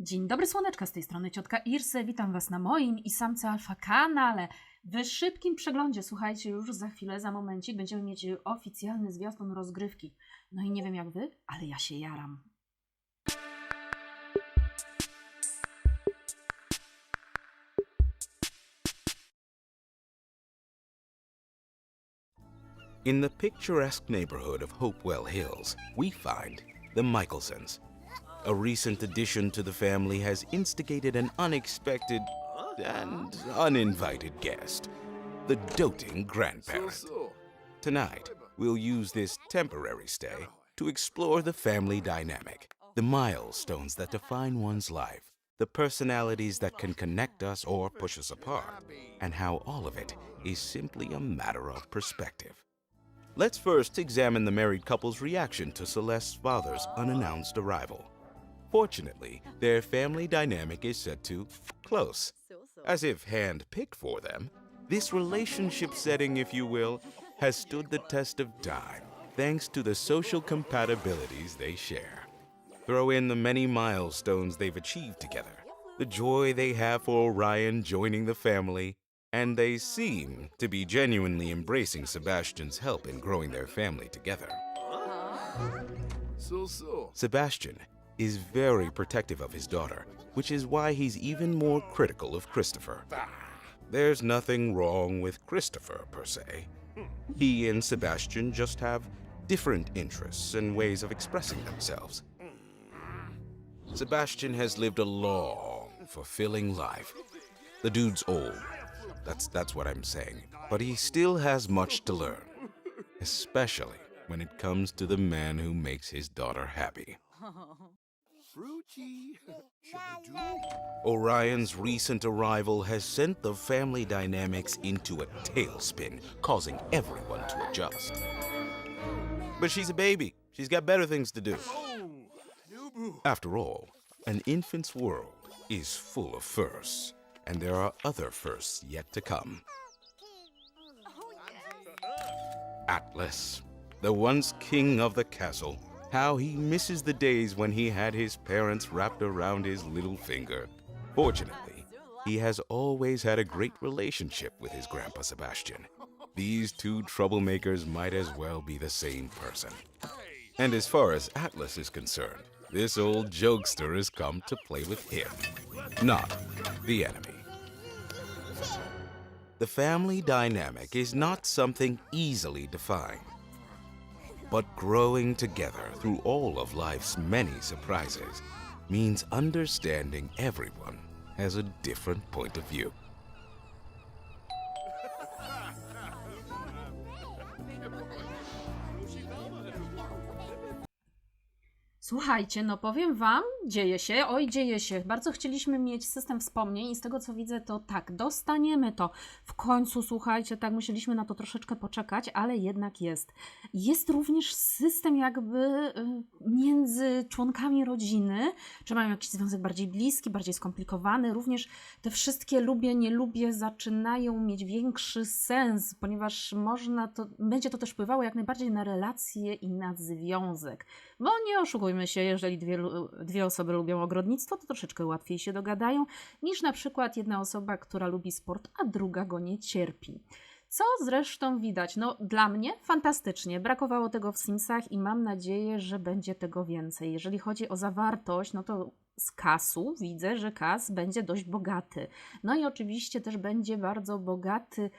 Dzień dobry, słoneczka z tej strony ciotka Irse. Witam Was na moim i samce Alfa kanale. W szybkim przeglądzie, słuchajcie, już za chwilę, za momencik będziemy mieć oficjalny zwiastun rozgrywki. No i nie wiem jak Wy, ale ja się jaram. In the picturesque neighborhood of Hopewell Hills, we find the Michelsons. A recent addition to the family has instigated an unexpected and uninvited guest the doting grandparent. Tonight, we'll use this temporary stay to explore the family dynamic, the milestones that define one's life, the personalities that can connect us or push us apart, and how all of it is simply a matter of perspective. Let's first examine the married couple's reaction to Celeste's father's unannounced arrival. Fortunately, their family dynamic is set to close, as if hand picked for them. This relationship setting, if you will, has stood the test of time thanks to the social compatibilities they share. Throw in the many milestones they've achieved together, the joy they have for Orion joining the family, and they seem to be genuinely embracing Sebastian's help in growing their family together. So so. Sebastian is very protective of his daughter, which is why he's even more critical of Christopher. There's nothing wrong with Christopher per se. He and Sebastian just have different interests and ways of expressing themselves. Sebastian has lived a long, fulfilling life. The dude's old. That's that's what I'm saying. But he still has much to learn, especially when it comes to the man who makes his daughter happy. Orion's recent arrival has sent the family dynamics into a tailspin, causing everyone to adjust. But she's a baby. She's got better things to do. After all, an infant's world is full of firsts, and there are other firsts yet to come. Atlas, the once king of the castle, how he misses the days when he had his parents wrapped around his little finger. Fortunately, he has always had a great relationship with his grandpa Sebastian. These two troublemakers might as well be the same person. And as far as Atlas is concerned, this old jokester has come to play with him, not the enemy. The family dynamic is not something easily defined, but growing together through all of life's many surprises means understanding everyone has a different point of view. Słuchajcie, no powiem Wam, dzieje się, oj dzieje się. Bardzo chcieliśmy mieć system wspomnień i z tego co widzę, to tak, dostaniemy to. W końcu, słuchajcie, tak, musieliśmy na to troszeczkę poczekać, ale jednak jest. Jest również system jakby y, między członkami rodziny, czy mają jakiś związek bardziej bliski, bardziej skomplikowany. Również te wszystkie lubię, nie lubię zaczynają mieć większy sens, ponieważ można to, będzie to też wpływało jak najbardziej na relacje i na związek. Bo nie oszukujmy się, jeżeli dwie, dwie osoby lubią ogrodnictwo, to troszeczkę łatwiej się dogadają niż na przykład jedna osoba, która lubi sport, a druga go nie cierpi. Co zresztą widać, no dla mnie fantastycznie. Brakowało tego w Simsach i mam nadzieję, że będzie tego więcej. Jeżeli chodzi o zawartość, no to z kasu widzę, że kas będzie dość bogaty. No i oczywiście też będzie bardzo bogaty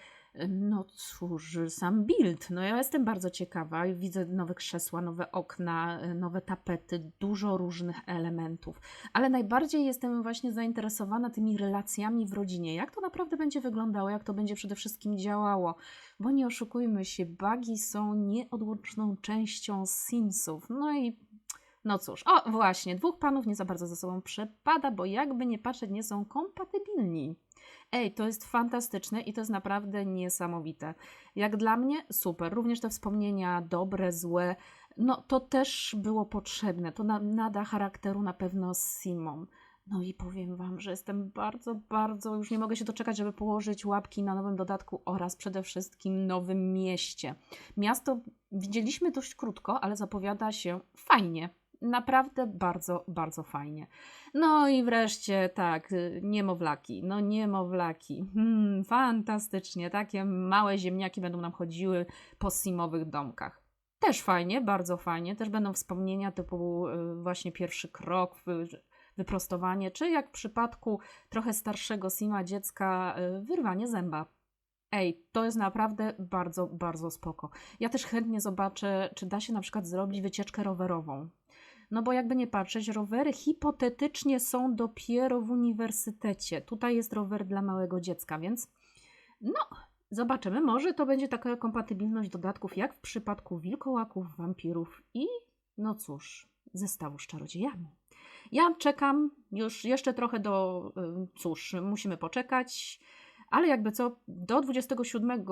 no cóż, sam build. No ja jestem bardzo ciekawa. Widzę nowe krzesła, nowe okna, nowe tapety, dużo różnych elementów. Ale najbardziej jestem właśnie zainteresowana tymi relacjami w rodzinie. Jak to naprawdę będzie wyglądało, jak to będzie przede wszystkim działało. Bo nie oszukujmy się, bugi są nieodłączną częścią Simsów. No i no cóż, o właśnie, dwóch panów nie za bardzo ze sobą przepada, bo jakby nie patrzeć, nie są kompatybilni. Ej, to jest fantastyczne i to jest naprawdę niesamowite. Jak dla mnie, super. Również te wspomnienia dobre, złe, no to też było potrzebne. To na, nada charakteru na pewno Simą. No i powiem Wam, że jestem bardzo, bardzo, już nie mogę się doczekać, żeby położyć łapki na nowym dodatku oraz przede wszystkim nowym mieście. Miasto widzieliśmy dość krótko, ale zapowiada się fajnie. Naprawdę bardzo, bardzo fajnie. No i wreszcie tak, y, niemowlaki. No niemowlaki. Hmm, fantastycznie. Takie małe ziemniaki będą nam chodziły po simowych domkach. Też fajnie, bardzo fajnie. Też będą wspomnienia typu y, właśnie pierwszy krok, wy- wyprostowanie, czy jak w przypadku trochę starszego sima dziecka, y, wyrwanie zęba. Ej, to jest naprawdę bardzo, bardzo spoko. Ja też chętnie zobaczę, czy da się na przykład zrobić wycieczkę rowerową. No bo jakby nie patrzeć, rowery hipotetycznie są dopiero w uniwersytecie. Tutaj jest rower dla małego dziecka, więc no, zobaczymy. Może to będzie taka kompatybilność dodatków jak w przypadku wilkołaków, wampirów i no cóż, zestawu z czarodziejami. Ja czekam już jeszcze trochę do, y, cóż, musimy poczekać, ale jakby co, do 27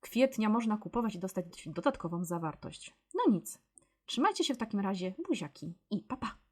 kwietnia można kupować i dostać dodatkową zawartość. No nic. Trzymajcie się w takim razie, buziaki i papa. Pa.